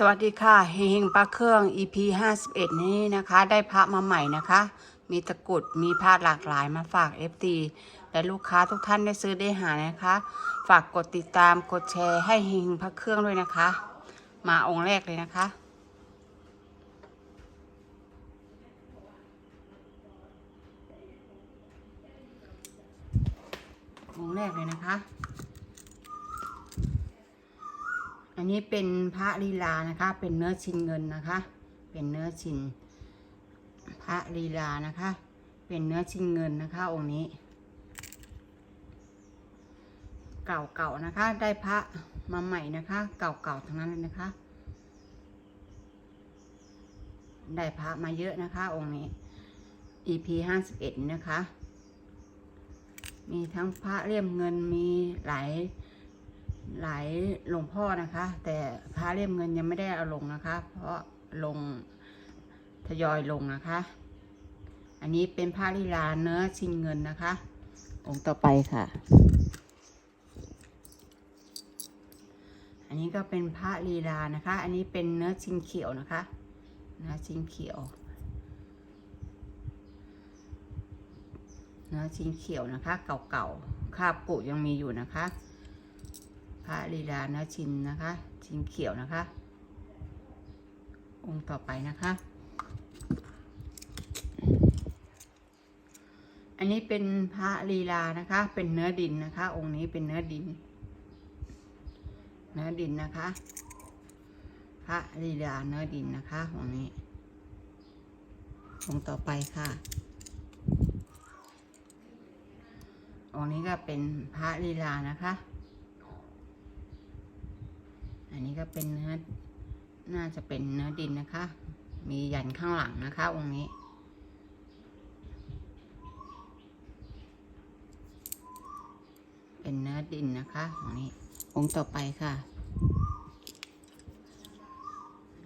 สวัสดีค่ะเฮงปลาเครื่อง EP 51 นี้นะคะ ได้พระมาใหม่นะคะ มีตะกรุดมีผ้าหลากหลายมาฝาก FT และลูกค้าทุกท่านได้ซื้อได้หานะคะ ฝากกดติดตามกดแชร์ให้เฮงพระเครื่องด้วยนะคะ มาองค์แรกเลยนะคะ องค์แรกเลยนะคะ อันนี้เป็นพระลีลานะคะ เป็นเนื้อชินเงินนะคะ เป็นเนื้อชินพระลีลานะคะ เป็นเนื้อชินเงินนะคะ องค์นี้ เก่าๆนะคะ ได้พระมาใหม่นะคะ เก่าๆทั้งนั้นเลยนะคะ ได้พระมาเยอะนะคะ องค์นี้ EP ห้าสิบเอ็ดนะคะ มีทั้งพระเลี่ยมเงินมีหลาย หลายหลวงพ่อนะคะ แต่พระเลี่ยมเงินยังไม่ได้เอาลงนะคะ เพราะลงทยอยลงนะคะ อันนี้เป็นผ้าลีลาเนื้อชินเงินนะคะ องค์ต่อไปค่ะ อันนี้ก็เป็นผ้าลีลานะคะ อันนี้เป็นเนื้อชินเขียวนะคะเนื้อชินเขียวเนื้อชินเขียวนะคะ เก่าๆคราบกุยังมีอยู่นะคะพ ระลีลานื้อชินนะคะ ชินเขียวนะคะ องค์ต่อไปนะคะ อันนี้เป็นพระลีลานะคะ เป็นเนื้อดินนะคะ องค์นี้เป็นเนื้อดิน เนื้อดินนะคะ พระลีลาเนื้อดินนะคะองค์นี้องค์ต่อไปค่ะองค์นี้ก็เป็นพระลีลานะคะ อันนี้ก็เป็นเนื้อน่าจะเป็นเนื้อดินนะคะ มียันข้างหลังนะคะองค์นี้เป็นเนื้อดินนะคะองนี้องค์ต่อไปค่ะ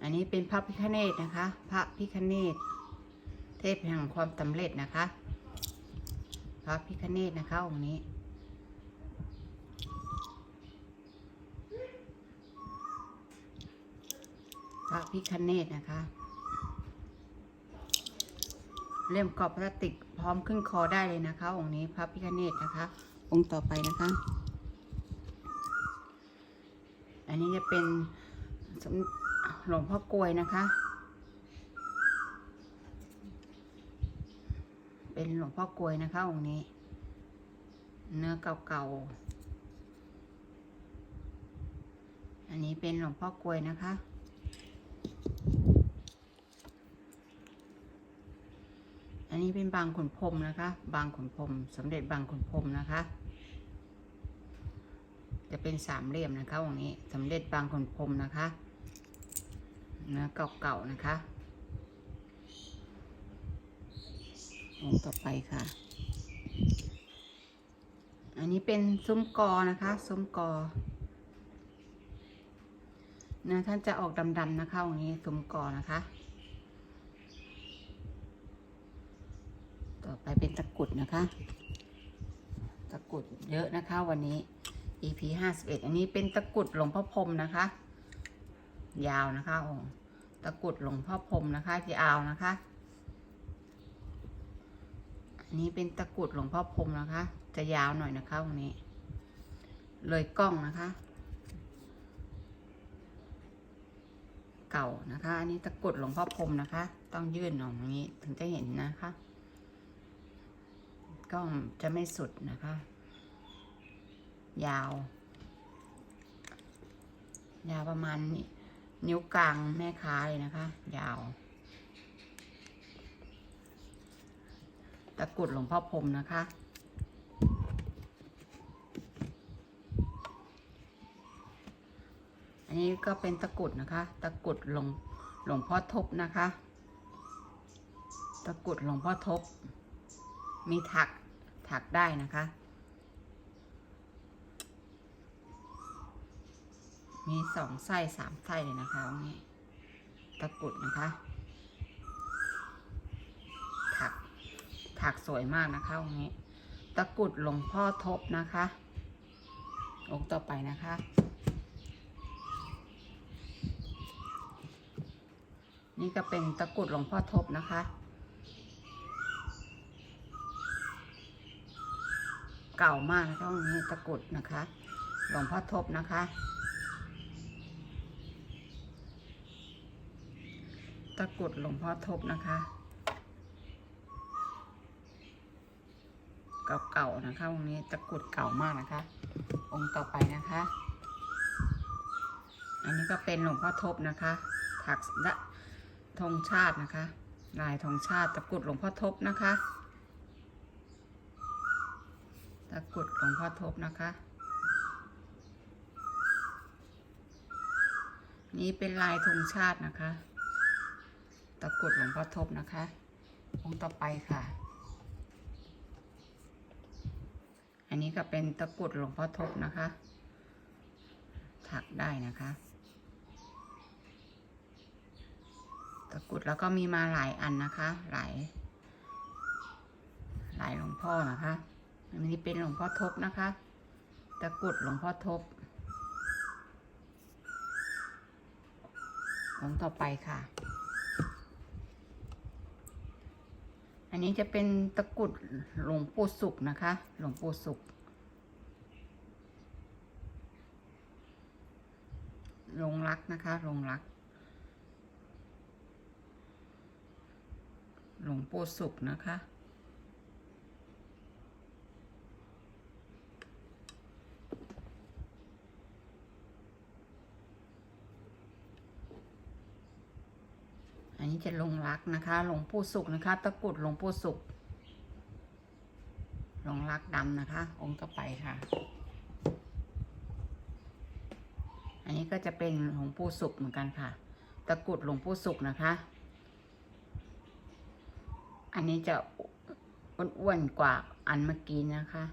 อันนี้เป็นพระพิฆเนศนะคะ พระพิฆเนศเทพแห่งความสำเร็จนะคะ พระพิฆเนศนะคะองค์นี้ พ ระพิคเนตนะคะ เล่มกรอบพลาสติกพร้อมขึ้นคอได้เลยนะคะ องค์นี้พระพิคเนตนะคะ องค์ต่อไปนะคะ อันนี้จะเป็นหลวงพ่อกลวยนะคะ เป็นหลวงพ่อกลวยนะคะ องค์นี้ เนื้อเก่าๆอันนี้เป็นหลวงพ่อกลวยนะคะ อันนี้เป็นบางขนพรมนะคะ บางขนพรมสมเด็จบางขนพรมนะคะ จะเป็นสามเหลี่ยมนะคะองค์นี้สมเด็จบางขนพรมนะคะเนื้อเก่าๆนะคะองค์ต่อไปค่ะ อันนี้เป็นซุ้มกอนะคะ ซุ้มกอเนื้อท่านจะออกดำๆนะคะองค์นี้ซุ้มกอนะคะ ต่อไปเป็นตะกุดนะคะ ตะกุดเยอะนะคะวันนี้ EP ห้าสิบเอ็ดอันนี้เป็นตะกุดหลวงพ่อพรมนะคะ ยาวนะคะโอ้ตะกุดหลวงพ่อพรมนะคะยาวนะคะ อันนี้เป็นตะกุดหลวงพ่อพรมนะคะ จะยาวหน่อยนะคะตรงนี้ เลยกล้องนะคะ เก่านะคะ อันนี้ตะกุดหลวงพ่อพรมนะคะ ต้องยื่นออกอย่างนี้ถึงจะเห็นนะคะ กล้องจะไม่สุดนะคะ ยาว ยาวประมาณนิ้วกลางแม่ค้าเลยนะคะ ยาว ตะกรุดหลวงพ่อพรมนะคะอันนี้ก็เป็นตะกรุดนะคะ ตะกรุดหลวงหลวงพ่อทบนะคะ ตะกรุดหลวงพ่อทบ มีถัก ถักได้นะคะ มีสองไส้สามไส้เลยนะคะตรงนี้ตะกุดนะคะถักถักสวยมากนะคะตรงนี้ ตะกุดหลวงพ่อทบนะคะองค์ต่อไปนะคะนี่ก็เป็นตะกุดหลวงพ่อทบนะคะ เก่ามากนะคะตรงนี้ตะกุดนะคะ หลวงพ่อทบนะคะ ตะกุดหลวงพ่อทบนะคะ เก่าๆนะคะตรงนี้ตะกุดเก่ามากนะคะ องค์ต่อไปนะคะ อันนี้ก็เป็นหลวงพ่อทบนะคะ ถักละธงชาตินะคะ ลายธงชาติตะกุดหลวงพ่อทบนะคะ ตะกรุดหลวงพ่อทบนะคะ นี่เป็นลายธงชาตินะคะ ตะกรุดหลวงพ่อทบนะคะองค์ต่อไปค่ะ อันนี้ก็เป็นตะกรุดหลวงพ่อทบนะคะ ถักได้นะคะตะกรุดแล้วก็มีมาหลายอันนะคะ หลาย หลายหลวงพ่อนะคะ อันนี้เป็นหลวงพ่อทบนะคะ ตะกรุดหลวงพ่อทบ องค์ต่อไปค่ะ อันนี้จะเป็นตะกรุดหลวงปู่สุขนะคะ หลวงปู่สุขลงรักนะคะลงรัก หลวงปู่สุขนะคะ อันนี้จะลงรักนะคะ หลวงปู่สุขนะคะ ตะกรุดหลวงปู่สุขลงรักดำนะคะ องค์ต่อไปค่ะ อันนี้ก็จะเป็นหลวงปู่สุขเหมือนกันค่ะ ตะกรุดหลวงปู่สุขนะคะ อันนี้จะอ้วนๆกว่าอันเมื่อกี้นะคะ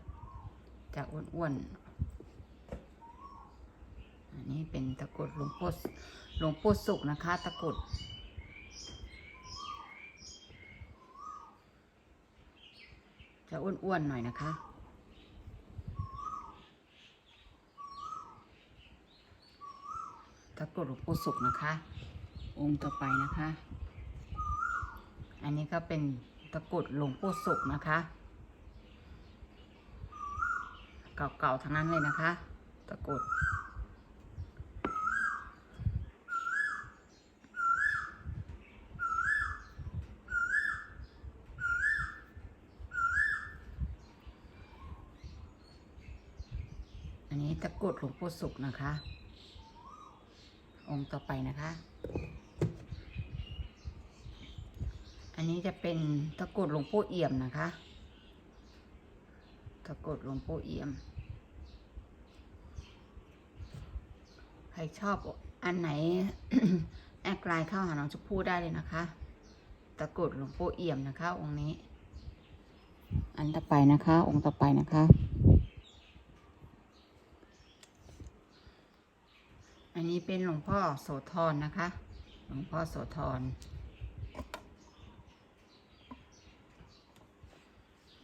จะอ้วนๆ อันนี้เป็นตะกรุดหลวงปู่หลวงปู่สุขนะคะ ตะกรุด จะอ้วนๆหน่อยนะคะ ตะกรุดหลวงปู่สุขนะคะ องค์ต่อไปนะคะ อันนี้ก็เป็นตะกรุดหลวงปู่สุขนะคะ เก่าๆทั้งนั้นเลยนะคะ ตะกรุด อันนี้ตะกรุด หลวงปู่สุขนะคะ องค์ต่อไปนะคะ อันนี้จะเป็นตะกรุดหลวงปู่เอี่ยมนะคะ ตะกรุดหลวงปู่เอี่ยม ใครชอบอันไหน แอดไลน์เข้าหาน้องชมพู่ได้เลยนะคะ ตะกรุดหลวงปู่เอี่ยมนะคะ องค์นี้ อันต่อไปนะคะ องค์ต่อไปนะคะ อันนี้ เป็นหลวงพ่อโสธรนะคะ หลวงพ่อโสธร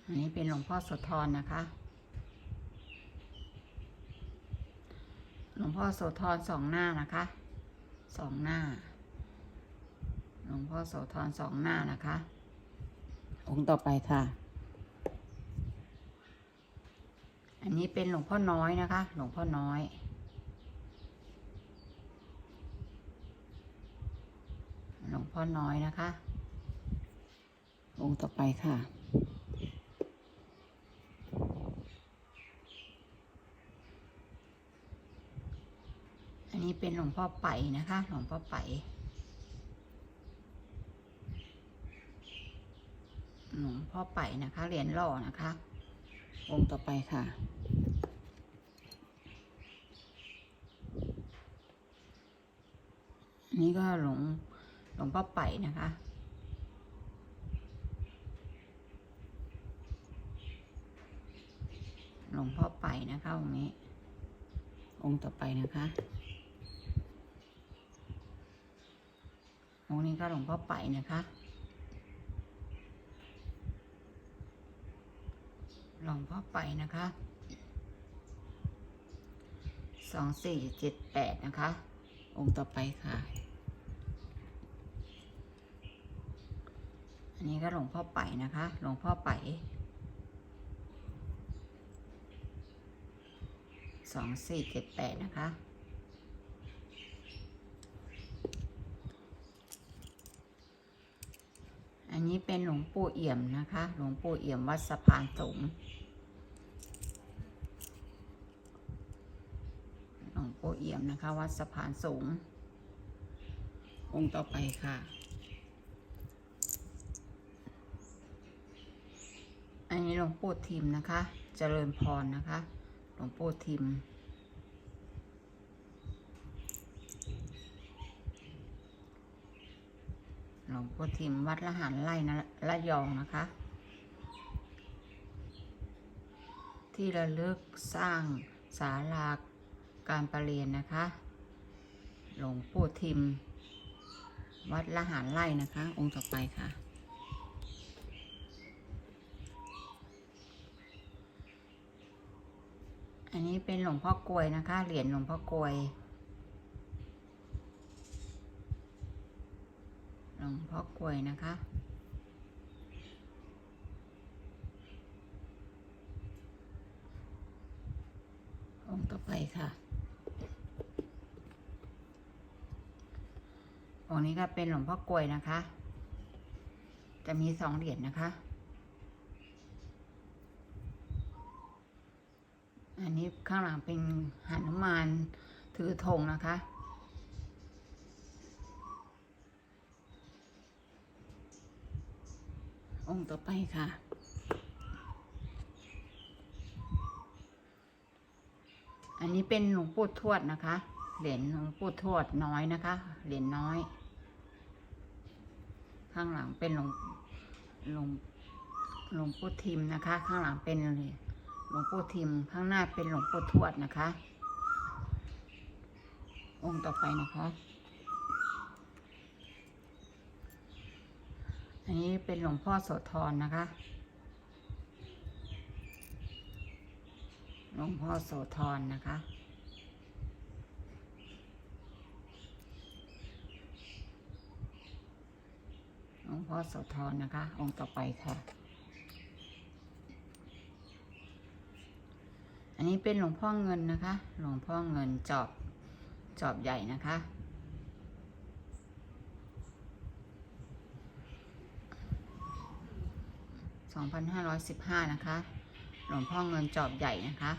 อันนี้เป็นหลวงพ่อโสธรนะคะ หลวงพ่อโสธรสองหน้านะคะ สองหน้า หลวงพ่อโสธรสองหน้านะคะ องค์ต่อไปค่ะ อันนี้เป็นหลวงพ่อน้อยนะคะ หลวงพ่อน้อย หลวง พ่อน้อยนะคะ องค์ต่อไปค่ะอันนี้เป็นหลวงพ่อไปนะคะ หลวงพ่อไปหลวงพ่อไปนะคะ เหรียญหล่อนะคะ องค์ต่อไปค่ะนนี้ก็หลวง หลวงพ่อไปนะคะ หลวงพ่อไปนะคะองค์นี้ องค์ต่อไปนะคะ องค์นี้ก็หลวงพ่อไปนะคะหลวงพ่อไปนะคะสองสี่เจ็ดแปดนะคะ องค์ต่อไปค่ะ นี่ก็หลวงพ่อไปนะคะ หลวงพ่อไปสองสี่เจ็ดแปดนะคะ อันนี้เป็นหลวงปู่เอี่ยมนะคะ หลวงปู่เอี่ยมวัดสะพานสูงหลวงปู่เอี่ยมนะคะ วัดสะพานสูงองค์ต่อไปค่ะ อั นี้หลวงปู่ทิมนะคะเจริญพรนะคะ หลวงปู่ทิม หลวงปู่ทิมวัดละหันไล่นะละยองนะคะ ที่ระลึกสร้างศาลาการประเรียนนะคะ หลวงปู่ทิม วัดละหารไล่นะคะ องค์ต่อไปค่ะ อันนี้เป็นหลวงพ่อกลวยนะคะ เหรียญหลวงพ่อกลวย หลวงพ่อกลวยนะคะองค์ต่อไปค่ะองค์นี้ก็เป็นหลวงพ่อกลวยนะคะ จะมีสองเหรียญนะคะ อันนี้ ข้างหลังเป็นหนุมานถือธงนะคะ องค์ต่อไปค่ะอันนี้เป็นหลวงปู่ทวดนะคะ เหรียญหลวงปู่ทวดน้อยนะคะ เหรียญน้อย ข้างหลังเป็นหลวงหลวงหลวงปู่ทิมนะคะ ข้างหลังเป็น หลวงปู่ทิมข้างหน้าเป็นหลวงปู่ทวดนะคะ องค์ต่อไปนะคะ อันนี้เป็นหลวงพ่อโสธรนะคะ หลวงพ่อโสธรนะคะหลวงพ่อโสธรนะคะ องค์ต่อไปค่ะ อันนี้เป็นหลวงพ่อเงินนะคะ หลวงพ่อเงินจอบจอบใหญ่นะคะ 2,515 นะคะ หลวงพ่อเงินจอบใหญ่นะคะ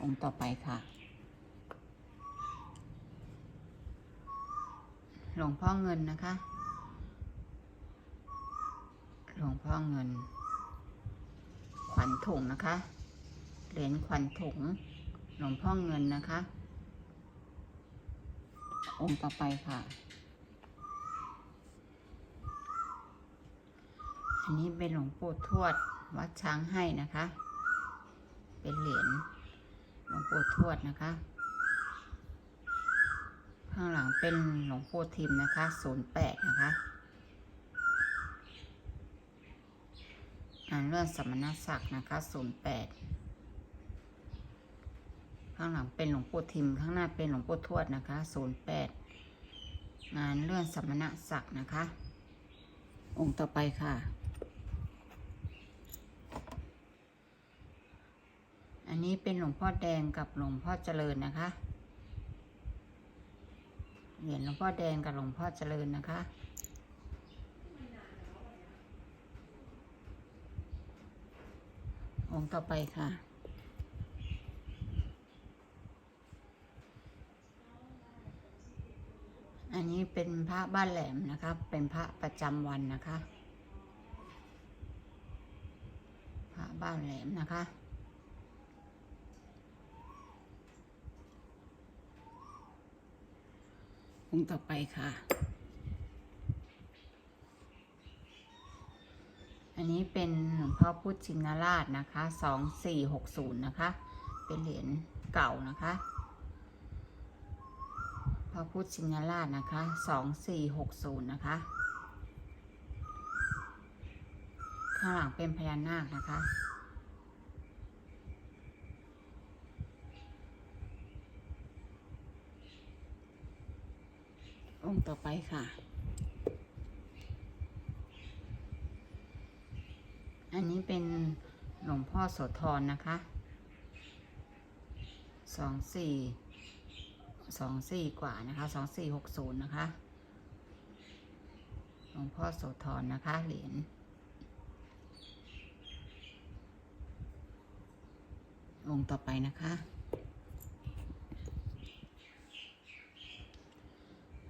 องค์ต่อไปค่ะ หลวงพ่อเงินนะคะ หลวงพ่อเงิน ขวัญถุงนะคะ เหรียญขวัญถุงหลวงพ่อเงินนะคะ องค์ต่อไปค่ะ อันนี้เป็นหลวงปู่ทวดวัดช้างให้นะคะ เป็นเหรียญหลวงปู่ทวดนะคะ ข้างหลังเป็นหลวงปู่ทิมนะคะศูนย์แปดนะคะ อ่านเรื่องสมณศักดิ์นะคะศูนย์แปดข้างหลังเป็นหลวงปู่ทิม ข้างหน้าเป็นหลวงปู่ทวดนะคะศูนย์แปดงานเรื่องสมณศักดิ์นะคะ องค์ต่อไปค่ะ อันนี้เป็นหลวงพ่อแดงกับหลวงพ่อเจริญนะคะเหรียญหลวงพ่อแดงกับหลวงพ่อเจริญนะคะ องค์ต่อไปค่ะ อันนี้เป็นพระบ้านแหลมนะคะ เป็นพระประจำวันนะคะ พระบ้านแหลมนะคะองค์ต่อไปค่ะ อันนี้เป็นหลวงพ่อพุทธชินราชนะคะสองสี่หกศูนย์นะคะ เป็นเหรียญเก่านะคะพระพุทธชินราชนะคะสองสี่หกศูนย์นะคะ ข้างหลังเป็นพญานาคนะคะองค์ต่อไปค่ะ อันนี้เป็นหลวงพ่อโสธรนะคะสองสี่สองสี่กว่านะคะสองสี่หกศูนย์นะคะ หลวงพ่อโสธรนะคะเหรียญองค์ต่อไปนะคะ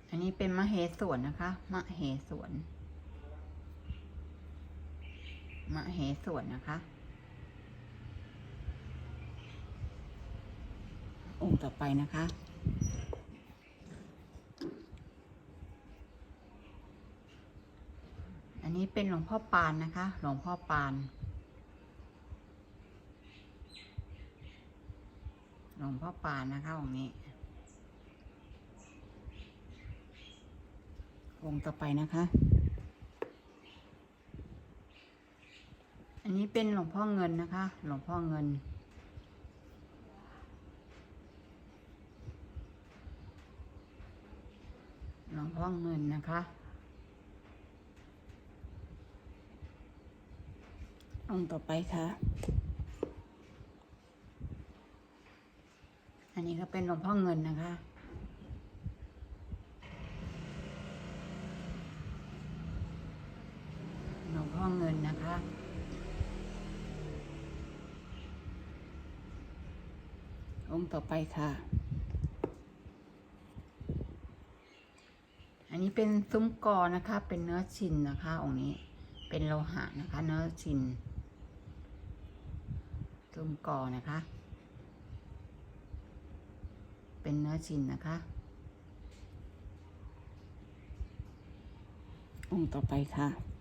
อันนี้เป็นมะเหสวนนะคะ มะเหสวน มะเหสวนนะคะองค์ต่อไปนะคะ อันนี้เป็นหลวงพ่อปานนะคะ หลวงพ่อปาน หลวงพ่อปานนะคะองค์นี้ องค์ต่อไปนะคะ นนี้เป็นหลวงพ่อเงินนะคะ หลวงพ่อเงิน หลวงพ่อเงินนะคะองต่อไปค่ะ อันนี้ก็เป็นหลวงพ่อเงินนะคะ หลวงพ่อเงินนะคะ องค์ต่อไปค่ะ อันนี้เป็นซุ้มกอนะคะ เป็นเนื้อชินนะคะองค์นี้ เป็นโลหะนะคะ เนื้อชินซุ้มกอนะคะ เป็นเนื้อชินนะคะ องค์ต่อไปค่ะ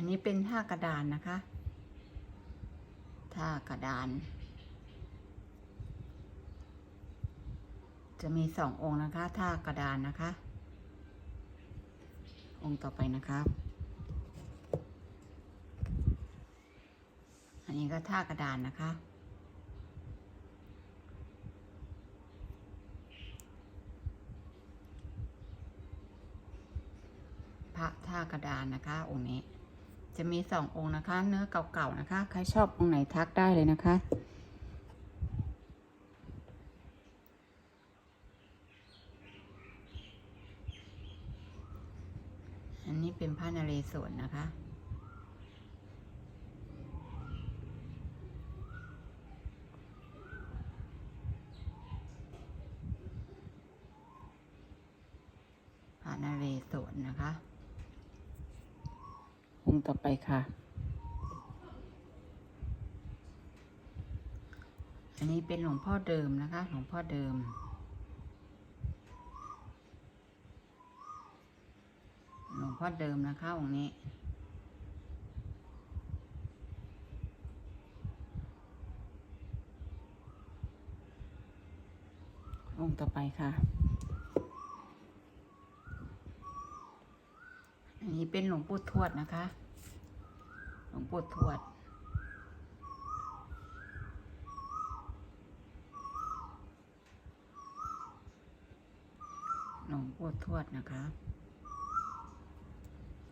อันนี้เป็นท่ากระดานนะคะท่ากระดาน จะมีสององค์นะคะท่ากระดานนะคะ องค์ต่อไปนะครับ อันนี้ก็ท่ากระดานนะคะพระท่ากระดานนะคะองค์นี้ จะมีสององค์นะคะ เนื้อเก่าๆนะคะ ใครชอบองค์ไหนทักได้เลยนะคะอันนี้เป็นผ้านาเรศวรนะคะ พระนเรศวรนะคะ อง ค่ะ อันนี้เป็นหลวงพ่อเดิมนะคะ หลวงพ่อเดิม หลวงพ่อเดิมนะคะองค์นี้องค์ต่อไปค่ะ อันนี้เป็นหลวงปู่ทวดนะคะ หลวงปู่ทวด หลวงปู่ทวดนะคะ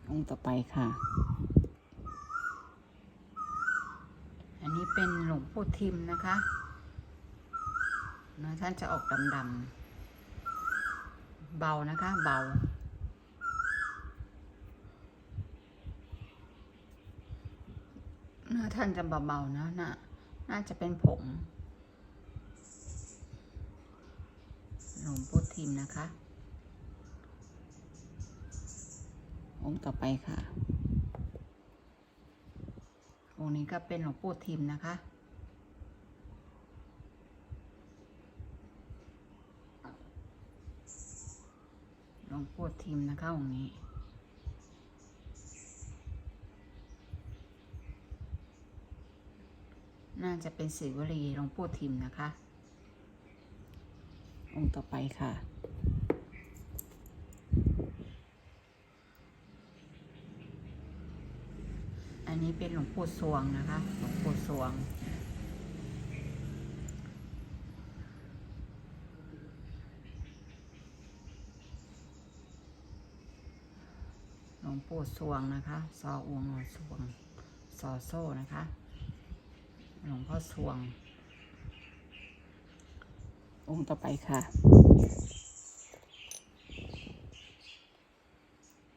องค์ต่อไปค่ะ อันนี้เป็นหลวงปู่ทิมนะคะนื้อท่านจะออกดำๆ เบานะคะ เบา เนื้อท่านจะเบาๆนะน่ะน่าจะเป็นผงหลวงปู่ทิมนะคะ องค์ต่อไปค่ะ องค์นี้ก็เป็นหลวงปู่ทิมนะคะหลวงปู่ทิมนะคะองค์นี้ น่า จะเป็นศิวลีหลวงปู่ทิมนะคะ องค์ต่อไปค่ะ อันนี้เป็นหลวงปู่สวงนะคะ หลวงปู่สวงองปู่สวงนะคะ ซออวงนอสวง ซอโซ่นะคะ หลวงพ่อสวง องค์ต่อไปค่ะ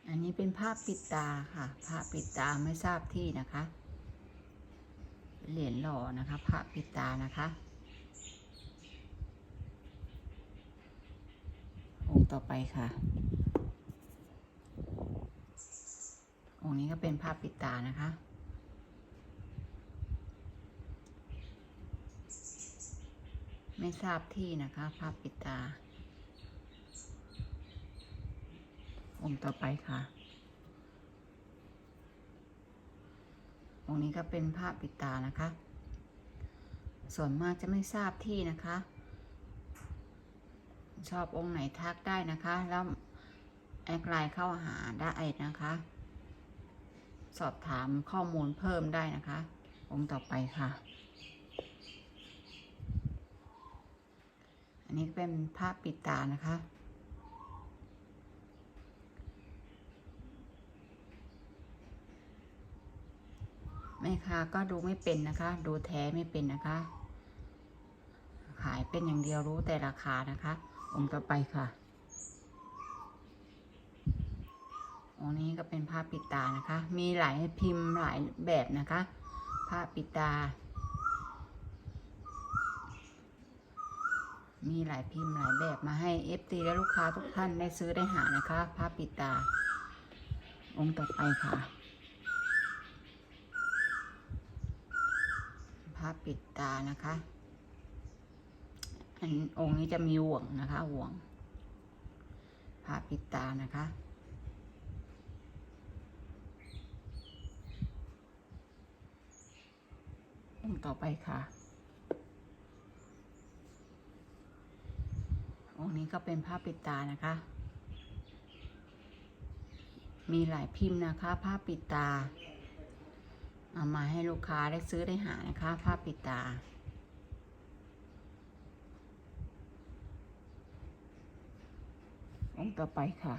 อันนี้เป็นภาพปิดตาค่ะภาพปิดตาไม่ทราบที่นะคะ เหรียญหล่อนะคะพระปิดตานะคะ องค์ต่อไปค่ะ องค์นี้ก็เป็นภาพปิดตานะคะ ไม่ทราบที่นะคะภาพปิดตา องค์ต่อไปค่ะ องค์นี้ก็เป็นภาพปิดตานะคะ ส่วนมากจะไม่ทราบที่นะคะ ชอบองค์ไหนทักได้นะคะ แล้วแอดไลน์เข้าหาได้นะคะ สอบถามข้อมูลเพิ่มได้นะคะ องค์ต่อไปค่ะ อันนี้เป็นภาพปิดตานะคะ แม่ค้าก็ดูไม่เป็นนะคะ ดูแท้ไม่เป็นนะคะ ขายเป็นอย่างเดียวรู้แต่ราคานะคะองค์ต่อไปค่ะองนี้ก็เป็นผ้าปิดตานะคะ มีหลายพิมพ์หลายแบบนะคะ ผ้าปิดตา มีหลายพิมพ์หลายแบบมาให้เอฟตีและลูกค้าทุกท่านได้ซื้อได้หานะคะผ้าปิดตา องค์ต่อไปค่ะผ้าปิดตานะคะอันองค์นี้จะมีห่วงนะคะห่วงผ้าปิดตานะคะองค์ต่อไปค่ะ องค์นี้ก็เป็นผ้าปิดตานะคะ มีหลายพิมพ์นะคะ ผ้าปิดตา เอามาให้ลูกค้าได้ซื้อได้หานะคะ ผ้าปิดตาองค์ต่อไปค่ะ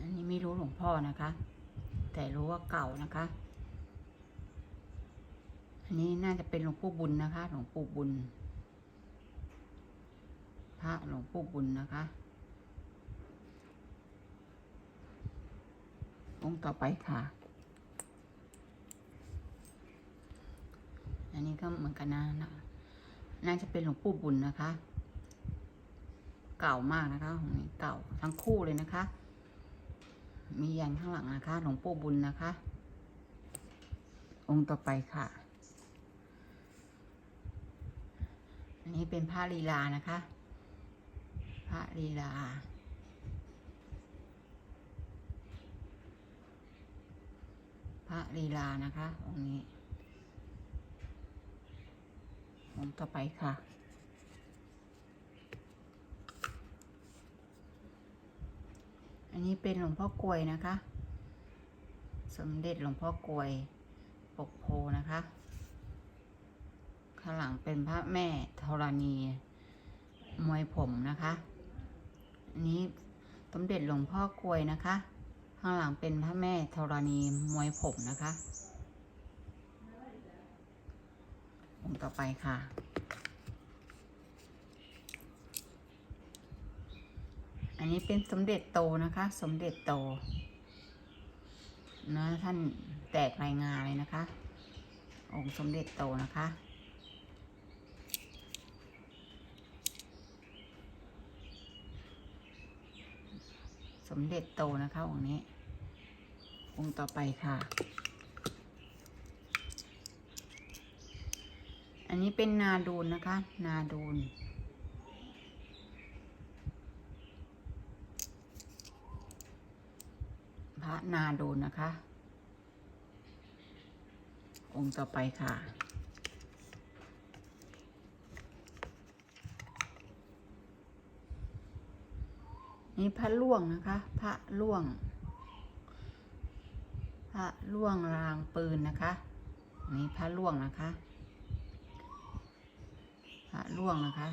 อันนี้ไม่รู้หลวง พ่อนะคะ แต่รู้ว่าเก่านะคะ อันนี้น่าจะเป็นหลวงปู่บุญนะคะ หลวงปู่บุญ พระหลวงปู่บุญนะคะ องค์ต่อไปค่ะ อันนี้ก็เหมือนกันนะนะน่าจะเป็นหลวงปู่บุญนะคะ เก่ามากนะคะของนี้เก่าทั้งคู่เลยนะคะ มียันข้างหลังนะคะ หลวงปู่บุญนะคะ องค์ต่อไปค่ะ อันนี้เป็นผ้าลีลานะคะ ผ้าลีลา พระลีลานะคะ องค์นี้ องค์ต่อไปค่ะ อันนี้เป็นหลวงพ่อกลวยนะคะ สมเด็จหลวงพ่อกลวยปกโพนะคะข้างหลังเป็นพระแม่ธรณีมวยผมนะคะ อันนี้สมเด็จหลวงพ่อกลวยนะคะ ข้างหลังเป็นพระแม่ธรณีมวยผมนะคะองค์ต่อไปค่ะ นนี้เป็นสมเด็จโตนะคะ สมเด็จโตนะท่านแตกรายงานเลยนะคะ องค์สมเด็จโตนะคะ สมเด็จโตนะคะองค์นี้ องค์ต่อไปค่ะ อันนี้เป็นนาดูนนะคะ นาดูน พ ระนาดูนนะคะ องค์ต่อไปค่ะ นี่พระล่วงนะคะ พระล่วง พระล่วงรางปืนนะคะนนี้พระล่วงนะคะ พระล่วงนะคะ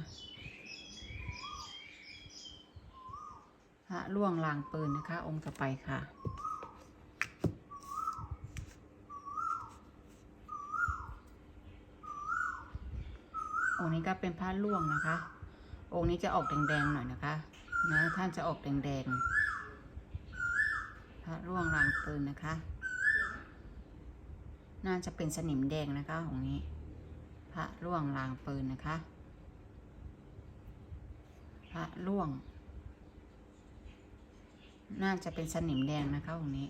พระล่วงลางปืนนะคะ องค์ต่อไปค่ะ องค์นี้ก็เป็นพระล่วงนะคะ องค์นี้จะออกแดงๆหน่อยนะคะเนื้อท่านจะออกแดงๆ พระร่วงรางปืนนะคะ น่าจะเป็นสนิมแดงนะคะองค์นี้ พระร่วงรางปืนนะคะ พระร่วง น่าจะเป็นสนิมแดงนะคะองค์นี้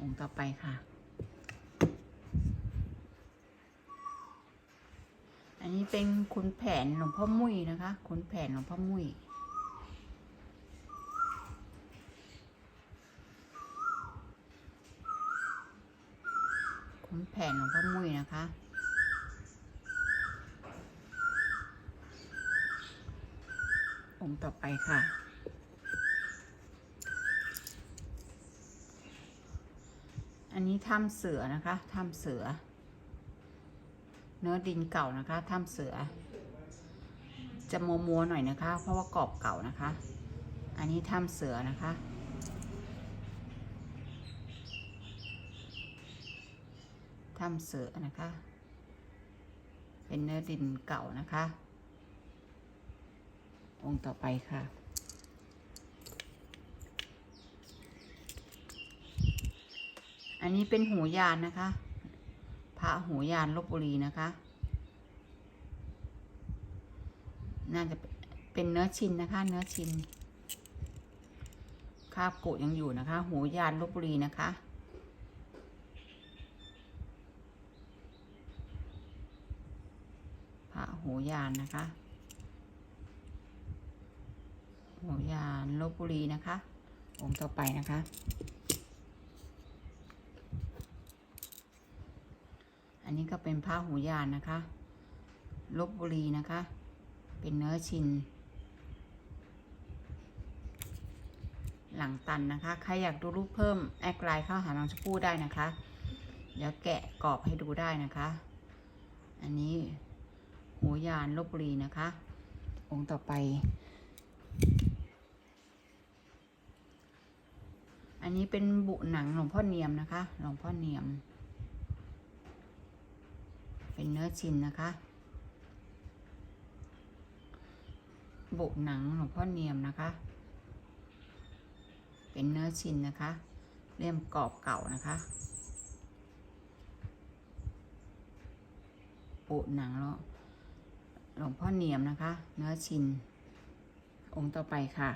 องค์ต่อไปค่ะ อั นนี้เป็นคุณแผนหลวงพ่อมุ้ยนะคะคุณแผนหลวงพ่อมุ้ยคุณแผนหลวงพ่อมุ้ยนะคะองค์ต่อไปค่ะ อันนี้ถ้ำเสือนะคะถ้ำเสือ เนื้อดินเก่านะคะถ้ำเสือ จะมัวมัวๆหน่อยนะคะ เพราะว่ากรอบเก่านะคะ อันนี้ถ้ำเสือนะคะถ้ำเสือนะคะ เป็นเนื้อดินเก่านะคะ องค์ต่อไปค่ะอันนี้เป็นหูยานนะคะ พระหูยานลบบุรีนะคะ น่าจะเป็นเนื้อชินนะคะ เนื้อชินคาบกุยังอยู่นะคะ หูยานลบบุรีนะคะพระหูยานนะคะหูยานลบบุรีนะคะ องค์ต่อไปนะคะ อันนี้ก็เป็นผ้าหูยานนะคะ ลบบุรีนะคะ เป็นเนื้อชิน หลังตันนะคะ ใครอยากดูรูปเพิ่มแอดไลน์เข้าหาน้องชมพู่ได้นะคะ เดี๋ยวแกะกรอบให้ดูได้นะคะ อันนี้หูยานลบบุรีนะคะ องค์ต่อไป อันนี้เป็นบุหนังหลวงพ่อเนียมนะคะ หลวงพ่อเนียม เป็นเนื้อชินนะคะ บุหนังหลวงพ่อเนียมนะคะ เป็นเนื้อชินนะคะ เลี่ยมกรอบเก่านะคะบุหนังแล้วหลวงพ่อเนียมนะคะ เนื้อชินองค์ต่อไปค่ะ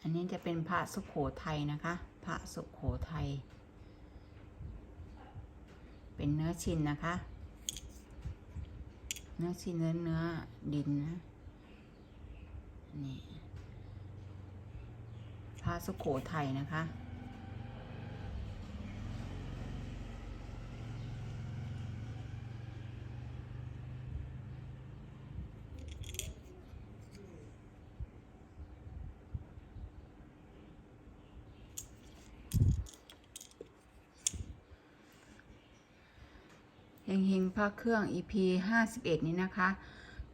อันนี้จะเป็นพระสุขโขทัยนะคะ พระสุขโขทัย เป็นเนื้อชินนะคะ เนื้อชินเนื้อเนื้อดินนะนี่พาสุขโขทัยนะคะ เฮงเฮงพระเครื่อง EP 51 นี้นะคะ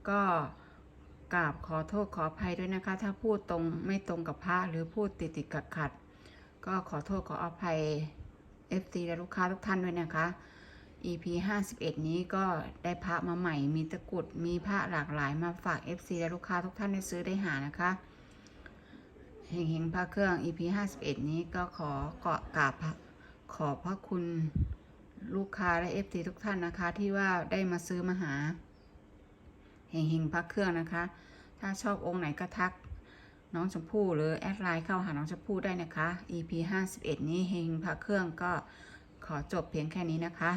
ก็กราบขอโทษขออภัยด้วยนะคะ ถ้าพูดตรงไม่ตรงกับพระหรือพูดติดติดขัดขัดก็ขอโทษขออภัย FC และลูกค้าทุกท่านด้วยนะคะ EP 51 นี้ก็ได้พระมาใหม่ มีตะกุดมีพระหลากหลายมาฝาก FC และลูกค้าทุกท่านได้ซื้อได้หานะคะเฮงเฮงพระเครื่อง EP 51 นี้ก็ขอเกาะกราบขอพระคุณ ลูกค้าและเอฟซีทุกท่านนะคะ ที่ว่าได้มาซื้อมาหาเฮงเฮงพักเครื่องนะคะ ถ้าชอบองค์ไหนก็ทัก น้องชมพู่หรือแอดไลน์เข้าหาน้องชมพู่ได้นะคะ EP 51 นี้เฮงพักเครื่องก็ขอจบเพียงแค่นี้นะคะ